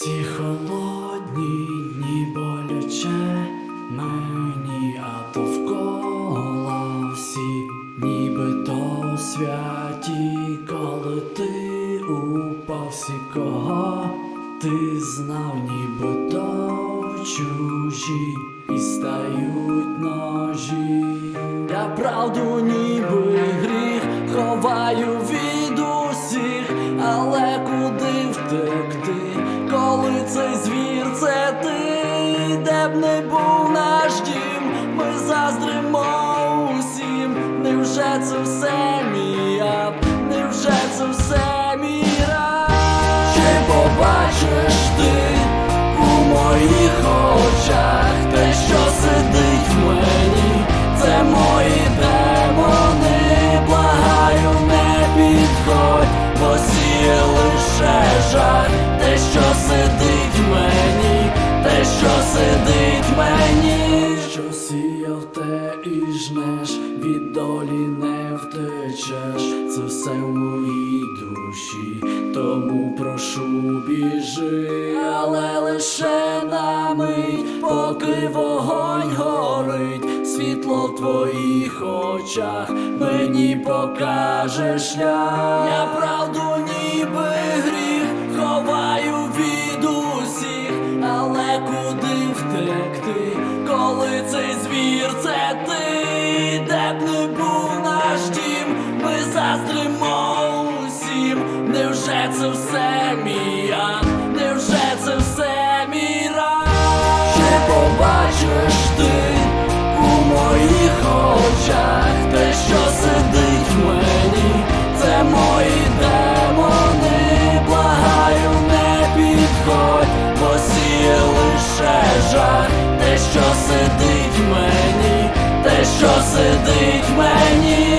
Ці холодні дні боляче мені, а довкола всі нібито святі, коли ти упав всі кого ти знав, нібито чужі і стають ножі. Я правду ніби гріх ховаю від усіх, але куди втекти, де б не був наш дім, ми заздримо усім. Невже це все мій ад? Невже це все мій рай? Чи побачиш ти у моїх очах мені, що сіяв те і жнеш, від долі не втечеш, це все в моїй душі, тому прошу біжи, але лише на мить, поки вогонь горить, світло в твоїх очах мені покаже шлях. Я куди втекти, коли цей звір це ти, де б не був наш дім, ми заздримо усім. Невже це все мій ад? Невже це все мій рай? Чи побачиш ти у моїх очах те, що сидить мені, те, що сидить мені.